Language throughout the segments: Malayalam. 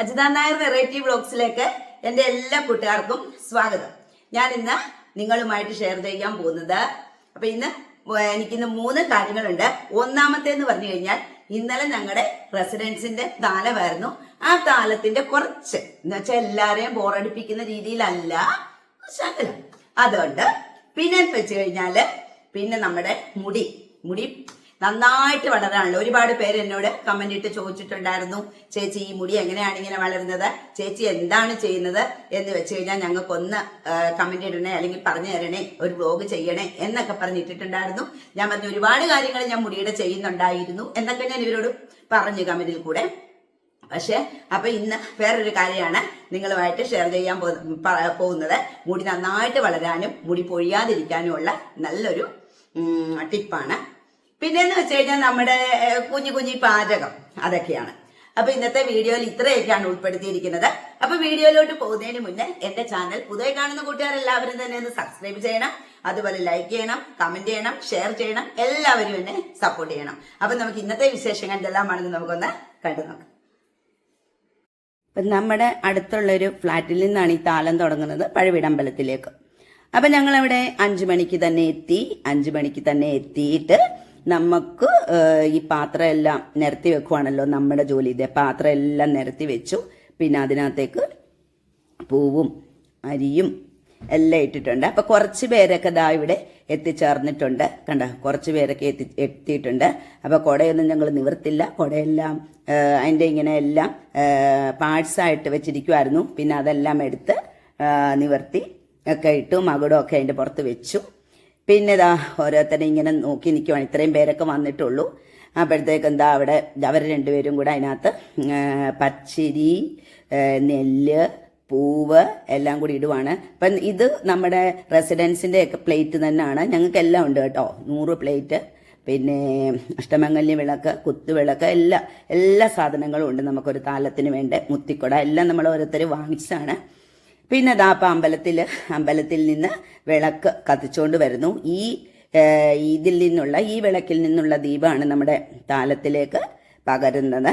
അജിത നായർ വെറൈറ്റി ബ്ലോഗ്സിലേക്ക് എന്റെ എല്ലാ കൂട്ടുകാർക്കും സ്വാഗതം. ഞാൻ ഇന്ന് നിങ്ങളുമായിട്ട് ഷെയർ ചെയ്യാൻ പോകുന്നത് അപ്പൊ ഇന്ന് എനിക്കിന്ന് മൂന്ന് കാര്യങ്ങളുണ്ട്. ഒന്നാമത്തേന്ന് പറഞ്ഞു കഴിഞ്ഞാൽ ഇന്നലെ ഞങ്ങളുടെ റെസിഡൻസിന്റെ താലമായിരുന്നു. ആ താലത്തിന്റെ കുറച്ച് എന്ന് വെച്ചാൽ എല്ലാരെയും ബോറടിപ്പിക്കുന്ന രീതിയിലല്ല ശകലം അതുകൊണ്ട് പിന്നെ വെച്ച് കഴിഞ്ഞാൽ പിന്നെ നമ്മുടെ മുടി മുടി നന്നായിട്ട് വളരാനുള്ളത് ഒരുപാട് പേര് എന്നോട് കമന്റ് ഇട്ട് ചോദിച്ചിട്ടുണ്ടായിരുന്നു ചേച്ചി ഈ മുടി എങ്ങനെയാണ് ഇങ്ങനെ വളരുന്നത്? ചേച്ചി എന്താണ് ചെയ്യുന്നത്? എന്ന് വെച്ച് കഴിഞ്ഞാൽ ഞങ്ങൾക്കൊന്ന് കമന്റ് ഇടണേ അല്ലെങ്കിൽ പറഞ്ഞു തരണേ ഒരു വ്ലോഗ് ചെയ്യണേ എന്നൊക്കെ പറഞ്ഞിട്ടിട്ടുണ്ടായിരുന്നു ഞാൻ പറഞ്ഞു ഒരുപാട് കാര്യങ്ങൾ ഞാൻ മുടിയുടെ ചെയ്യുന്നുണ്ടായിരുന്നു എന്നൊക്കെ ഞാൻ ഇവരോട് പറഞ്ഞു കമന്റിൽ കൂടെ. പക്ഷെ അപ്പൊ ഇന്ന് വേറൊരു കാര്യമാണ് നിങ്ങളുമായിട്ട് ഷെയർ ചെയ്യാൻ പോകുന്നത്. മുടി നന്നായിട്ട് വളരാനും മുടി പൊഴിയാതിരിക്കാനുമുള്ള നല്ലൊരു ടിപ്പാണ് പിന്നെന്ന് വെച്ച് കഴിഞ്ഞാൽ നമ്മുടെ കുഞ്ഞു കുഞ്ഞി പാചകം അതൊക്കെയാണ്. അപ്പൊ ഇന്നത്തെ വീഡിയോയിൽ ഇത്രയൊക്കെയാണ് ഉൾപ്പെടുത്തിയിരിക്കുന്നത്. അപ്പൊ വീഡിയോയിലോട്ട് പോകുന്നതിന് മുന്നേ എന്റെ ചാനൽ പുതിയ കാണുന്ന കൂട്ടുകാർ എല്ലാവരും തന്നെ ഒന്ന് സബ്സ്ക്രൈബ് ചെയ്യണം. അതുപോലെ ലൈക്ക് ചെയ്യണം കമന്റ് ചെയ്യണം ഷെയർ ചെയ്യണം. എല്ലാവരും എന്നെ സപ്പോർട്ട് ചെയ്യണം. അപ്പൊ നമുക്ക് ഇന്നത്തെ വിശേഷങ്ങൾ എന്തെല്ലാമാണെന്ന് നമുക്കൊന്ന് കണ്ടു നോക്കാം. നമ്മുടെ അടുത്തുള്ള ഒരു ഫ്ലാറ്റിൽ നിന്നാണ് ഈ താലം തുടങ്ങുന്നത് പഴവിടമ്പലത്തിലേക്ക്. അപ്പം ഞങ്ങളവിടെ അഞ്ചു മണിക്ക് തന്നെ എത്തി അഞ്ചു മണിക്ക് തന്നെ എത്തിയിട്ട് നമുക്ക് ഈ പാത്രം എല്ലാം നിരത്തി വെക്കുവാണല്ലോ നമ്മുടെ ജോലി. ഇതേ പാത്രം എല്ലാം നിരത്തി വെച്ചു. പിന്നെ അതിനകത്തേക്ക് പൂവും അരിയും എല്ലാം ഇട്ടിട്ടുണ്ട്. അപ്പൊ കുറച്ച് പേരൊക്കെ ദാ ഇവിടെ എത്തിച്ചേർന്നിട്ടുണ്ട്. കണ്ട? കുറച്ച് പേരൊക്കെ എത്തി എത്തിയിട്ടുണ്ട്. അപ്പൊ കുടയൊന്നും ഞങ്ങൾ നിവർത്തില്ല. കുടയെല്ലാം അതിന്റെ ഇങ്ങനെ എല്ലാം പാഴ്സായിട്ട് വെച്ചിരിക്കുമായിരുന്നു പിന്നെ അതെല്ലാം എടുത്ത് നിവർത്തി ഒക്കെ ഇട്ടു. മകുടമൊക്കെ അതിന്റെ പുറത്ത് വെച്ചു. പിന്നെ ഇതാ ഓരോരുത്തരെ ഇങ്ങനെ നോക്കി നിൽക്കുവാണ് ഇത്രയും പേരൊക്കെ വന്നിട്ടുള്ളൂ. അപ്പോഴത്തേക്ക് എന്താ അവിടെ അവർ രണ്ടുപേരും കൂടെ അതിനകത്ത് പച്ചരി നെല്ല് പൂവ് എല്ലാം കൂടി ഇടുവാണ്. അപ്പം ഇത് നമ്മുടെ റെസിഡൻസിന്റെ ഒക്കെ പ്ലേറ്റ് തന്നെയാണ്. ഞങ്ങൾക്ക് എല്ലാം ഉണ്ട് കേട്ടോ. നൂറ് പ്ലേറ്റ്. പിന്നെ അഷ്ടമംഗല്യ വിളക്ക് കുത്തുവിളക്ക് എല്ലാ എല്ലാ സാധനങ്ങളും ഉണ്ട് നമുക്കൊരു താലത്തിന് വേണ്ട മുത്തിക്കൊട എല്ലാം നമ്മൾ ഓരോരുത്തർ വാങ്ങിച്ചതാണ്. പിന്നെ ദാ ഇപ്പം അമ്പലത്തിൽ അമ്പലത്തിൽ നിന്ന് വിളക്ക് കത്തിച്ചുകൊണ്ട് വരുന്നു. ഈ ഇതിൽ നിന്നുള്ള ഈ വിളക്കിൽ നിന്നുള്ള ദീപമാണ് നമ്മുടെ താലത്തിലേക്ക് പകരുന്നത്.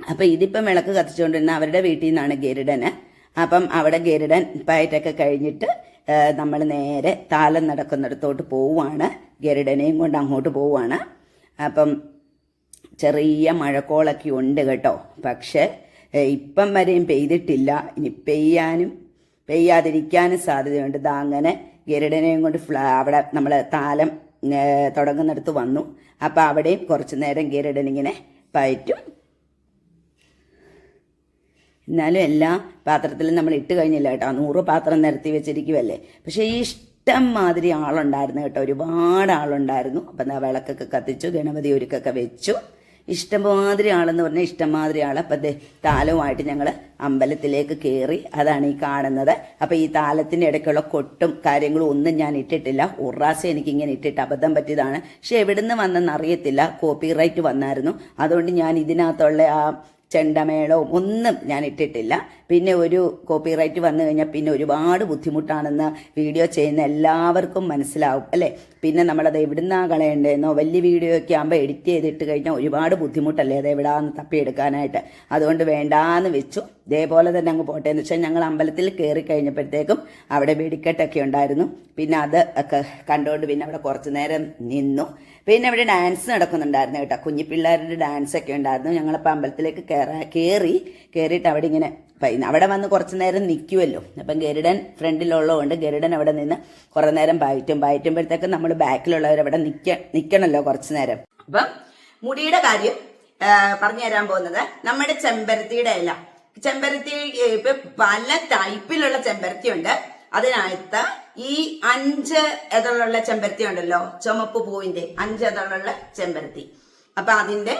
അപ്പം ഇതിപ്പം വിളക്ക് കത്തിച്ചുകൊണ്ടിരുന്ന അവരുടെ വീട്ടിൽ നിന്നാണ് ഗരുഡന്. അപ്പം അവിടെ ഗരുഡൻ പയറ്റൊക്കെ കഴിഞ്ഞിട്ട് നമ്മൾ നേരെ താലം നടക്കുന്നിടത്തോട്ട് പോവുകയാണ് ഗരുഡനെയും കൊണ്ട് അങ്ങോട്ട് പോവുകയാണ് അപ്പം ചെറിയ മഴക്കോളൊക്കെ ഉണ്ട് കേട്ടോ. പക്ഷെ ഇപ്പം വരെയും പെയ്തിട്ടില്ല. ഇനി പെയ്യാനും പെയ്യാതിരിക്കാനും സാധ്യതയുണ്ട്. ദാ അങ്ങനെ ഗരുഡനെയും കൊണ്ട് ഫ്ലാ അവിടെ നമ്മൾ താലം തുടങ്ങുന്നിടത്ത് വന്നു. അപ്പം അവിടെയും കുറച്ച് നേരം ഗരുഡൻ ഇങ്ങനെ പയറ്റും. എന്നാലും എല്ലാ പാത്രത്തിലും നമ്മൾ ഇട്ട് കഴിഞ്ഞില്ല കേട്ടോ. നൂറ് പാത്രം നിരത്തി വെച്ചിരിക്കുമല്ലേ പക്ഷേ ഈ ഇഷ്ടം മാതിരി ആളുണ്ടായിരുന്നു കേട്ടോ. ഒരുപാട് ആളുണ്ടായിരുന്നു. അപ്പം എന്താ വിളക്കൊക്കെ കത്തിച്ചു ഗണപതി ഒരുക്കൊക്കെ വെച്ചു. ഇഷ്ടംമാതിരി ആളെന്ന് പറഞ്ഞാൽ ഇഷ്ടംമാതിരി ആൾ അപ്പം ദേ താലവുമായിട്ട് ഞങ്ങൾ അമ്പലത്തിലേക്ക് കയറി അതാണ് ഈ കാണുന്നത്. അപ്പം ഈ താലത്തിന്റെ ഇടയ്ക്കുള്ള കൊട്ടും കാര്യങ്ങളും ഒന്നും ഞാൻ ഇട്ടിട്ടില്ല. ഉറാസ എനിക്കിങ്ങനെ ഇട്ടിട്ട് അബദ്ധം പറ്റിയതാണ്. പക്ഷെ എവിടുന്ന് വന്നെന്നറിയത്തില്ല കോപ്പി റൈറ്റ് വന്നായിരുന്നു. അതുകൊണ്ട് ഞാൻ ഇതിനകത്തുള്ള ആ ചെണ്ടമേളവും ഒന്നും ഞാൻ ഇട്ടിട്ടില്ല. പിന്നെ ഒരു കോപ്പിറൈറ്റ് വന്നു കഴിഞ്ഞാൽ പിന്നെ ഒരുപാട് ബുദ്ധിമുട്ടാണെന്ന് വീഡിയോ ചെയ്യുന്ന എല്ലാവർക്കും മനസ്സിലാവും അല്ലേ? പിന്നെ നമ്മളത് എവിടുന്നാ കളയേണ്ടതെന്നോ വലിയ വീഡിയോ ഒക്കെ ആകുമ്പോൾ എഡിറ്റ് ചെയ്തിട്ട് കഴിഞ്ഞാൽ ഒരുപാട് ബുദ്ധിമുട്ടല്ലേ അത് എവിടാന്ന് തപ്പിയെടുക്കാനായിട്ട്. അതുകൊണ്ട് വേണ്ടാന്ന് വെച്ചു. ഇതേപോലെ തന്നെ അങ്ങ് പോട്ടെ. എന്ന് വെച്ചാൽ ഞങ്ങൾ അമ്പലത്തിൽ കയറി കഴിഞ്ഞപ്പോഴത്തേക്കും അവിടെ വെടിക്കെട്ടൊക്കെ ഉണ്ടായിരുന്നു. പിന്നെ അത് ഒക്കെ കണ്ടുകൊണ്ട് പിന്നെ അവിടെ കുറച്ച് നേരം നിന്നു. പിന്നെ അവിടെ ഡാൻസ് നടക്കുന്നുണ്ടായിരുന്നു കേട്ടോ. കുഞ്ഞിപ്പിള്ളേരുടെ ഡാൻസ് ഒക്കെ ഉണ്ടായിരുന്നു. ഞങ്ങളപ്പോൾ അമ്പലത്തിലേക്ക് കയറാ കയറി കയറിയിട്ട് അവിടെ ഇങ്ങനെ അവിടെ വന്ന് കുറച്ച് നേരം നിൽക്കുമല്ലോ അപ്പം ഗരുഡൻ ഫ്രണ്ടിലുള്ളതുകൊണ്ട് ഗരുഡൻ അവിടെ നിന്ന് കുറേ നേരം പയറ്റും പയറ്റുമ്പോഴത്തേക്ക് നമ്മൾ ബാക്കിലുള്ളവർ അവിടെ നിൽക്ക നിൽക്കണമല്ലോ കുറച്ച് നേരം. അപ്പം മുടിയുടെ കാര്യം പറഞ്ഞു തരാൻ പോകുന്നത് നമ്മുടെ ചെമ്പരത്തിയുടെ ഇല. ചെമ്പരത്തി ഇപ്പൊ പല ടൈപ്പിലുള്ള ചെമ്പരത്തി ഉണ്ട് അതിനകത്ത് ഈ അഞ്ച് ഇതളുള്ള ചെമ്പരത്തി ഉണ്ടല്ലോ ചുമപ്പ് പൂവിന്റെ അഞ്ച് ഇതളുള്ള ചെമ്പരത്തി. അപ്പൊ അതിന്റെ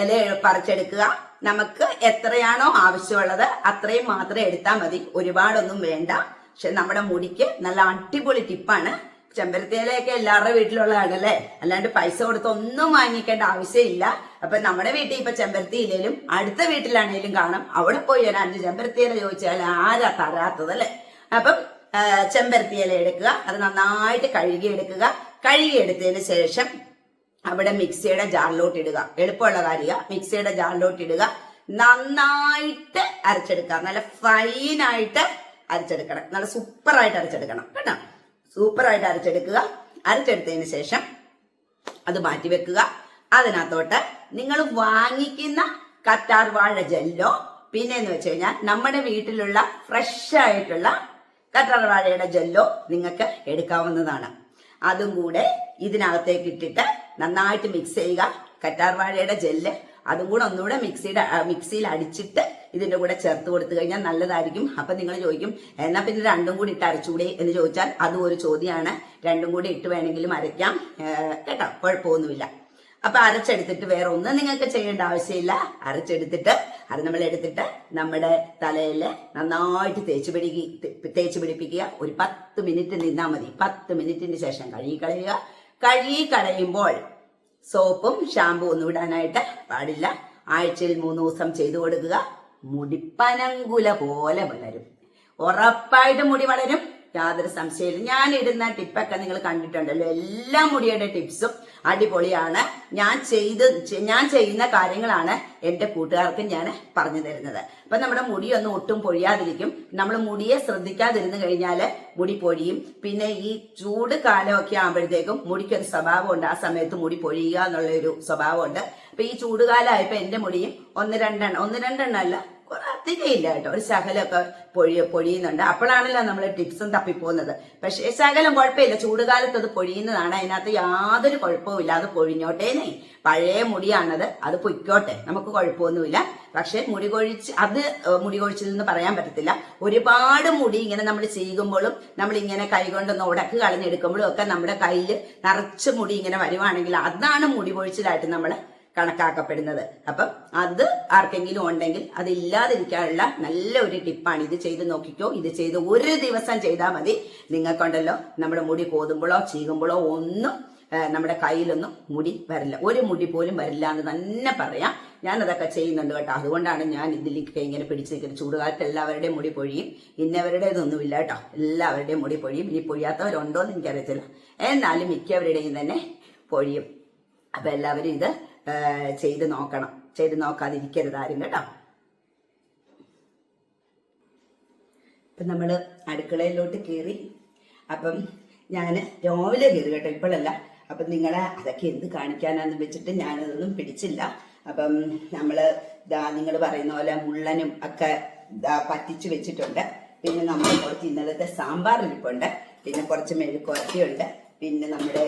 ഇല പറിച്ചെടുക്കുക. നമുക്ക് എത്രയാണോ ആവശ്യമുള്ളത് അത്രയും മാത്രം എടുത്താൽ മതി. ഒരുപാടൊന്നും വേണ്ട. പക്ഷെ നമ്മുടെ മുടിക്ക് നല്ല അടിപൊളി ടിപ്പാണ്. ചെമ്പരത്തി എല്ലാവരുടെ വീട്ടിലുള്ളതാണ് വീട്ടിലുള്ളതാണല്ലേ? അല്ലാണ്ട് പൈസ കൊടുത്ത് ഒന്നും വാങ്ങിക്കേണ്ട ആവശ്യമില്ല. അപ്പൊ നമ്മുടെ വീട്ടിൽ ഇപ്പൊ ചെമ്പരത്തി ഇലയിലും അടുത്ത വീട്ടിലാണെങ്കിലും കാണും. അവിടെ പോയി ഒരു അഞ്ച് ചെമ്പരത്തി ഇല ചോദിച്ചാൽ ആരാ തരാത്തത് അല്ലേ? അപ്പം ചെമ്പരത്തി ഇല എടുക്കുക. അത് നന്നായിട്ട് കഴുകിയെടുക്കുക. കഴുകിയെടുത്തതിന് ശേഷം അവിടെ മിക്സിയുടെ ജാറിലോട്ട് ഇടുക. എളുപ്പമുള്ള കാര്യ മിക്സിയുടെ ജാറിലോട്ട് ഇടുക. നന്നായിട്ട് അരച്ചെടുക്കുക. നല്ല ഫൈനായിട്ട് അരച്ചെടുക്കണം. നല്ല സൂപ്പറായിട്ട് അരച്ചെടുക്കണം. കേട്ടോ? സൂപ്പറായിട്ട് അരച്ചെടുക്കുക. അരച്ചെടുത്തതിന് ശേഷം അത് മാറ്റി വെക്കുക. അതിനകത്തോട്ട് നിങ്ങൾ വാങ്ങിക്കുന്ന കറ്റാർ വാഴ ജെല്ലോ പിന്നെ എന്ന് വെച്ച് കഴിഞ്ഞാൽ നമ്മുടെ വീട്ടിലുള്ള ഫ്രഷ് ആയിട്ടുള്ള കറ്റാർ വാഴയുടെ ജെല്ലോ നിങ്ങൾക്ക് എടുക്കാവുന്നതാണ്. അതും കൂടെ ഇതിനകത്തേക്ക് ഇട്ടിട്ട് നന്നായിട്ട് മിക്സ് ചെയ്യുക. കറ്റാർവാഴയുടെ ജെല്ല് അതും കൂടെ ഒന്നുകൂടെ മിക്സിയുടെ മിക്സിയിൽ അടിച്ചിട്ട് ഇതിന്റെ കൂടെ ചേർത്ത് കൊടുത്തു കഴിഞ്ഞാൽ നല്ലതായിരിക്കും. അപ്പൊ നിങ്ങൾ ചോദിക്കും എന്നാ പിന്നെ രണ്ടും കൂടി ഇട്ട് അരച്ചുകൂടി എന്ന് ചോദിച്ചാൽ അതും ഒരു ചോദ്യമാണ്. രണ്ടും കൂടി ഇട്ട് വേണമെങ്കിലും അരയ്ക്കാം. കേട്ടോ കുഴപ്പമൊന്നുമില്ല. അപ്പൊ അരച്ചെടുത്തിട്ട് വേറെ ഒന്നും നിങ്ങൾക്ക് ചെയ്യേണ്ട ആവശ്യമില്ല. അരച്ചെടുത്തിട്ട് അത് നമ്മൾ എടുത്തിട്ട് നമ്മുടെ തലയിൽ നന്നായിട്ട് തേച്ച് പിടിക്കുക തേച്ച് പിടിപ്പിക്കുക. ഒരു പത്ത് മിനിറ്റ് നിന്നാൽ മതി. പത്ത് മിനിറ്റിന് ശേഷം കഴുകി കളയുക. കഴുകി കളയുമ്പോൾ സോപ്പും ഷാമ്പു ഒന്നും ഇടാനായിട്ട് പാടില്ല. ആഴ്ചയിൽ മൂന്ന് ദിവസം ചെയ്തു കൊടുക്കുക. മുടിപ്പനങ്കുല പോലെ വളരും. ഉറപ്പായിട്ട് മുടി വളരും. യാതൊരു സംശയമില്ല ഞാൻ ഇടുന്ന ടിപ്പൊക്കെ നിങ്ങൾ കണ്ടിട്ടുണ്ടല്ലോ. എല്ലാ മുടിയുടെ ടിപ്സും അടിപൊളിയാണ്. ഞാൻ ചെയ്ത് ഞാൻ ചെയ്യുന്ന കാര്യങ്ങളാണ് എന്റെ കൂട്ടുകാർക്ക് ഞാൻ പറഞ്ഞു തരുന്നത്. അപ്പൊ നമ്മുടെ മുടിയൊന്നും ഒട്ടും പൊഴിയാതിരിക്കും. നമ്മൾ മുടിയെ ശ്രദ്ധിക്കാതിരുന്നു കഴിഞ്ഞാൽ മുടി പൊഴിയും. പിന്നെ ഈ ചൂട് കാലമൊക്കെ ആകുമ്പോഴത്തേക്കും മുടിക്കൊരു സ്വഭാവമുണ്ട്. ആ സമയത്ത് മുടി പൊഴിയുക എന്നുള്ള ഒരു സ്വഭാവമുണ്ട്. അപ്പൊ ഈ ചൂടുകാലമായപ്പോ എന്റെ മുടിയും ഒന്ന് രണ്ടെണ്ണം ഒന്ന് രണ്ടെണ്ണം അല്ല കുറെ കേട്ടോ. ഒരു ശകലമൊക്കെ പൊഴി പൊഴിയുന്നുണ്ട്. അപ്പോഴാണല്ലോ നമ്മൾ ടിപ്സും തപ്പിപ്പോകുന്നത്. പക്ഷേ ശകലം കുഴപ്പമില്ല. ചൂടുകാലത്ത് അത് പൊഴിയുന്നതാണ്. അതിനകത്ത് യാതൊരു കുഴപ്പവുമില്ല അത് പൊഴിഞ്ഞോട്ടേനെ പഴയ മുടിയാണത്. അത് പൊയ്ക്കോട്ടെ. നമുക്ക് കുഴപ്പമൊന്നുമില്ല. പക്ഷെ മുടി കൊഴിച്ച് അത് മുടി കൊഴിച്ചിൽ പറയാൻ പറ്റത്തില്ല. ഒരുപാട് മുടി ഇങ്ങനെ നമ്മൾ ചെയ്യുമ്പോഴും നമ്മൾ ഇങ്ങനെ കൈകൊണ്ടൊന്ന് ഉടക്ക് കളഞ്ഞെടുക്കുമ്പോഴും ഒക്കെ നമ്മുടെ കയ്യിൽ നിറച്ച് മുടി ഇങ്ങനെ വരുവാണെങ്കിൽ അതാണ് മുടി കൊഴിച്ചിലായിട്ട് നമ്മൾ കണക്കാക്കപ്പെടുന്നത്. അപ്പം അത് ആർക്കെങ്കിലും ഉണ്ടെങ്കിൽ അത് ഇല്ലാതിരിക്കാനുള്ള നല്ല ഒരു ടിപ്പാണ് ഇത് ചെയ്ത് നോക്കിക്കോ. ഇത് ചെയ്ത് ഒരു ദിവസം ചെയ്താൽ മതി. നിങ്ങൾക്കുണ്ടല്ലോ നമ്മുടെ മുടി കോതുമ്പോഴോ ചീകുമ്പോഴോ ഒന്നും നമ്മുടെ കയ്യിലൊന്നും മുടി വരില്ല. ഒരു മുടി പോലും വരില്ല എന്ന് തന്നെ പറയാം. ഞാൻ അതൊക്കെ ചെയ്യുന്നുണ്ട് കേട്ടോ. അതുകൊണ്ടാണ് ഞാൻ ഇതിലേക്ക് ഇങ്ങനെ പിടിച്ചു നിൽക്കുന്നത് ചൂടുകാലത്ത് എല്ലാവരുടെയും മുടി പൊഴിയും. ഇന്നവരുടേതൊന്നുമില്ല കേട്ടോ. എല്ലാവരുടെയും മുടി പൊഴിയും. ഇനി പൊഴിയാത്തവരുണ്ടോ എന്ന് എനിക്കറിയത്തില്ല. എന്നാലും മിക്കവരുടെയും തന്നെ പൊഴിയും. അപ്പൊ എല്ലാവരും ഇത് ചെയ്ത് നോക്കണം. ചെയ്ത് നോക്കാതിരിക്കരുത് ആരും കേട്ടോ. ഇപ്പം നമ്മൾ അടുക്കളയിലോട്ട് കയറി അപ്പം ഞാൻ രാവിലെ കയറി കേട്ടോ ഇപ്പോഴല്ല. അപ്പം നിങ്ങളെ അതൊക്കെ എന്ത് കാണിക്കാനാന്ന് വെച്ചിട്ട് ഞാനതൊന്നും പിടിച്ചില്ല. അപ്പം നമ്മൾ ഇതാ നിങ്ങൾ പറയുന്ന പോലെ മുള്ളനും ഒക്കെ ദാ പറ്റിച്ച് വെച്ചിട്ടുണ്ട്. പിന്നെ നമ്മൾ കുറച്ച് ഇന്നലത്തെ സാമ്പാർ ഇരിപ്പുണ്ട് പിന്നെ കുറച്ച് മെഴുക്കുവരട്ടിയുണ്ട്. പിന്നെ നമ്മുടെ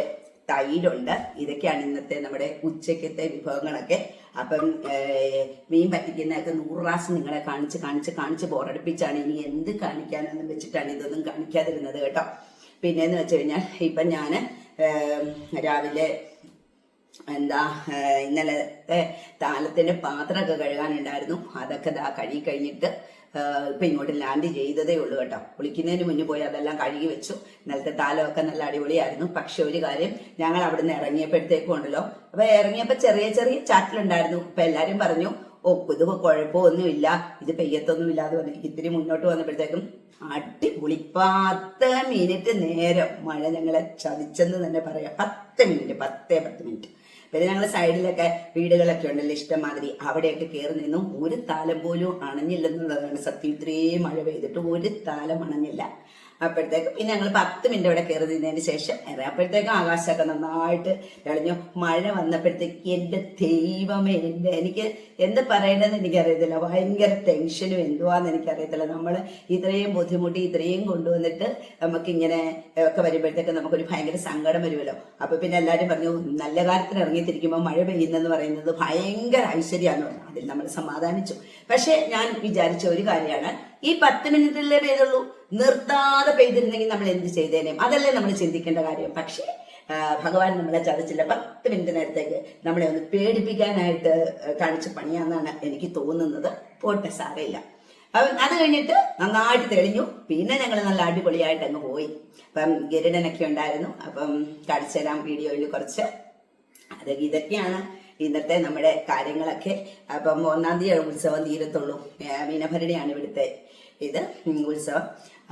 തൈരുണ്ട്. ഇതൊക്കെയാണ് ഇന്നത്തെ നമ്മുടെ ഉച്ചക്കത്തെ വിഭവങ്ങളൊക്കെ. അപ്പം മീൻ പറ്റിക്കുന്നതൊക്കെ നൂറ് പ്രാവശ്യം നിങ്ങളെ കാണിച്ച് കാണിച്ച് കാണിച്ച് ബോറടിപ്പിച്ചാണ് ഇനി എന്ത് കാണിക്കാനെന്ന് വെച്ചിട്ടാണ് ഇതൊന്നും കാണിക്കാതിരുന്നത് കേട്ടോ. പിന്നെന്ന് വെച്ച് കഴിഞ്ഞാൽ ഇപ്പം ഞാൻ രാവിലെ എന്താ ഇന്നലെ ഇന്നലത്തെ താലത്തിന്റെ പാത്രമൊക്കെ കഴുകാനുണ്ടായിരുന്നു. അതൊക്കെ ദാ കഴുകി കഴിഞ്ഞിട്ട് ഇപ്പൊ ഇങ്ങോട്ട് ലാൻഡ് ചെയ്തതേ ഉള്ളൂ കേട്ടോ. കുളിക്കുന്നതിന് മുന്നേ പോയി അതെല്ലാം കഴുകി വെച്ചു. ഇന്നലത്തെ താലമൊക്കെ നല്ല അടിപൊളിയായിരുന്നു. പക്ഷെ ഒരു കാര്യം ഞങ്ങൾ അവിടുന്ന് ഇറങ്ങിയപ്പോഴത്തേക്കും ഉണ്ടല്ലോ. അപ്പൊ ഇറങ്ങിയപ്പോൾ ചെറിയ ചെറിയ ചാറ്റിലുണ്ടായിരുന്നു. അപ്പൊ എല്ലാരും പറഞ്ഞു ഓ ഇത് കുഴപ്പമൊന്നുമില്ല. ഇത് പെയ്യത്തൊന്നുമില്ല. എന്ന് പറഞ്ഞു. ഇത്തിരി മുന്നോട്ട് വന്നപ്പോഴത്തേക്കും അടിപൊളി പത്ത് മിനിറ്റ് നേരം. മഴ ഞങ്ങളെ ചതിച്ചെന്ന് തന്നെ പറയാം. പത്ത് മിനിറ്റ് പത്തേ പത്ത് മിനിറ്റ് പിന്നെ ഞങ്ങൾ സൈഡിലൊക്കെ വീടുകളൊക്കെ ഉണ്ടല്ലോ ഇഷ്ടമാതിരി. അവിടെയൊക്കെ കയറി നിന്നും ഒരു താലം പോലും അണഞ്ഞില്ലെന്നുള്ളതാണ് സത്യം. ഇത്രയും മഴ പെയ്തിട്ട് ഒരു താലം അണഞ്ഞില്ല. അപ്പോഴത്തേക്ക് പിന്നെ ഞങ്ങൾ പത്ത് മിനിറ്റ് അവിടെ കയറി നിന്നതിന് ശേഷം ഇറങ്ങി അപ്പോഴത്തേക്കും ആകാശമൊക്കെ നന്നായിട്ട് തെളിഞ്ഞു. മഴ വന്നപ്പോഴത്തേക്ക് എന്റെ ദൈവമേ എന്റെ എനിക്ക് എന്ത് പറയേണ്ടതെന്ന് എനിക്കറിയത്തില്ല. ഭയങ്കര ടെൻഷനും എന്തുവാന്ന് എനിക്കറിയത്തില്ല. നമ്മൾ ഇത്രയും ബുദ്ധിമുട്ടി ഇത്രയും കൊണ്ടുവന്നിട്ട് നമുക്കിങ്ങനെ ഒക്കെ വരുമ്പോഴത്തേക്ക് നമുക്കൊരു ഭയങ്കര സങ്കടം വരുമല്ലോ. അപ്പോൾ പിന്നെ എല്ലാവരും പറഞ്ഞു നല്ല കാര്യത്തിന് ഇറങ്ങിത്തിരിക്കുമ്പോൾ മഴ പെയ്യുന്നെന്ന് പറയുന്നത് ഭയങ്കര ഐശ്വര്യമാണെന്ന് പറഞ്ഞു. അതിൽ നമ്മൾ സമാധാനിച്ചു. പക്ഷെ ഞാൻ വിചാരിച്ച ഒരു കാര്യമാണ്. ഈ പത്ത് മിനിറ്റിലേ പെയ്തുള്ളൂ? നിർത്താതെ പെയ്തിരുന്നെങ്കിൽ നമ്മൾ എന്ത് ചെയ്തേനേം? അതല്ലേ നമ്മൾ ചിന്തിക്കേണ്ട കാര്യം. പക്ഷേ ഭഗവാൻ നമ്മളെ ചതിച്ചില്ല. പത്ത് മിനിറ്റ് നേരത്തേക്ക് നമ്മളെ ഒന്ന് പേടിപ്പിക്കാനായിട്ട് കാണിച്ച പണിയാന്നാണ് എനിക്ക് തോന്നുന്നത്. പോട്ടെ സാരമില്ല. അപ്പം അത് കഴിഞ്ഞിട്ട് നന്നായിട്ട് തെളിഞ്ഞു. പിന്നെ ഞങ്ങൾ നല്ല അടിപൊളിയായിട്ട് അങ്ങ് പോയി. അപ്പം ഗരുഡനൊക്കെ ഉണ്ടായിരുന്നു. അപ്പം കാണിച്ചു തരാം വീഡിയോയിൽ കുറച്ച്. അത് ഇതൊക്കെയാണ്. ഇന്നത്തെ നമ്മുടെ കാര്യങ്ങളൊക്കെ. അപ്പം ഒന്നാം തീയതി ഉത്സവം തീരത്തുള്ളൂ. മീനഭരണിയാണ് ഇവിടുത്തെ ഇത് ഉത്സവം.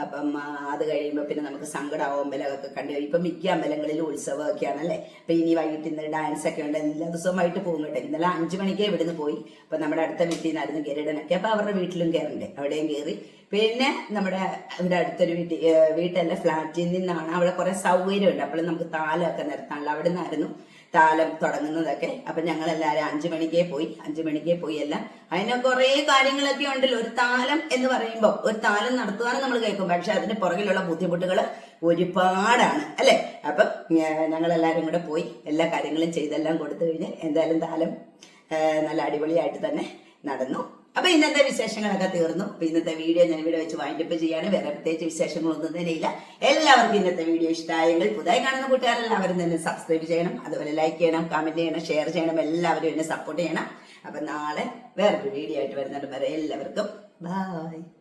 അപ്പം അത് കഴിയുമ്പോൾ പിന്നെ നമുക്ക് സങ്കട അമ്പലമൊക്കെ കണ്ടു ഇപ്പം മിക്ക അമ്പലങ്ങളിലും ഉത്സവമൊക്കെയാണല്ലേ അപ്പം ഇനി വൈകിട്ട് ഇന്ന് ഡാൻസ് ഒക്കെ ഉണ്ട്. എല്ലാ ദിവസവും വൈകിട്ട് പോകും കേട്ടോ. ഇന്നലെ അഞ്ചു മണിക്കേ ഇവിടുന്ന് പോയി. അപ്പം നമ്മുടെ അടുത്ത വീട്ടിൽ നിന്നായിരുന്നു ഗരുഡനൊക്കെ. അപ്പം അവരുടെ വീട്ടിലും കയറണ്ടേ അവിടെയും കയറി. പിന്നെ നമ്മുടെ ഇവിടെ അടുത്തൊരു വീട്ടിൽ വീട്ടല്ല ഫ്ലാറ്റിൽ നിന്നാണ് അവിടെ കുറേ സൗകര്യമുണ്ട്. അപ്പോൾ നമുക്ക് താലമൊക്കെ നിർത്താനുള്ള അവിടെ നിന്നായിരുന്നു താലം തുടങ്ങുന്നതൊക്കെ. അപ്പൊ ഞങ്ങൾ എല്ലാവരും അഞ്ചു മണിക്കേ പോയി അഞ്ചു മണിക്കേ പോയി എല്ലാം. അതിന് കുറെ കാര്യങ്ങളൊക്കെ ഉണ്ടല്ലോ. ഒരു താലം എന്ന് പറയുമ്പോൾ ഒരു താലം നടത്തുവാനും നമ്മൾ കേൾക്കും. പക്ഷെ അതിന് പുറകിലുള്ള ബുദ്ധിമുട്ടുകൾ ഒരുപാടാണ്. അല്ലെ? അപ്പം ഞങ്ങൾ എല്ലാവരും കൂടെ പോയി എല്ലാ കാര്യങ്ങളും ചെയ്തെല്ലാം കൊടുത്തു കഴിഞ്ഞ് എന്തായാലും താലം നല്ല അടിപൊളിയായിട്ട് തന്നെ നടന്നു. അപ്പൊ ഇന്നത്തെ വിശേഷങ്ങളൊക്കെ തീർന്നു. അപ്പൊ ഇന്നത്തെ വീഡിയോ ഞാൻ ഇവിടെ വെച്ച് വൈൻഡപ്പ് ചെയ്യാണ്. വേറെ പ്രത്യേകിച്ച് വിശേഷങ്ങളൊന്നും തന്നെ ഇല്ല എല്ലാവർക്കും ഇന്നത്തെ വീഡിയോ ഇഷ്ടമായെങ്കിൽ പുതിയ കാണുന്ന കൂട്ടുകാരെല്ലാവരും തന്നെ സബ്സ്ക്രൈബ് ചെയ്യണം. അതുപോലെ ലൈക്ക് ചെയ്യണം കമന്റ് ചെയ്യണം ഷെയർ ചെയ്യണം. എല്ലാവരും എന്നെ സപ്പോർട്ട് ചെയ്യണം. അപ്പൊ നാളെ വേറൊരു വീഡിയോ ആയിട്ട് വരുന്നുണ്ട് വരെ എല്ലാവർക്കും ബൈ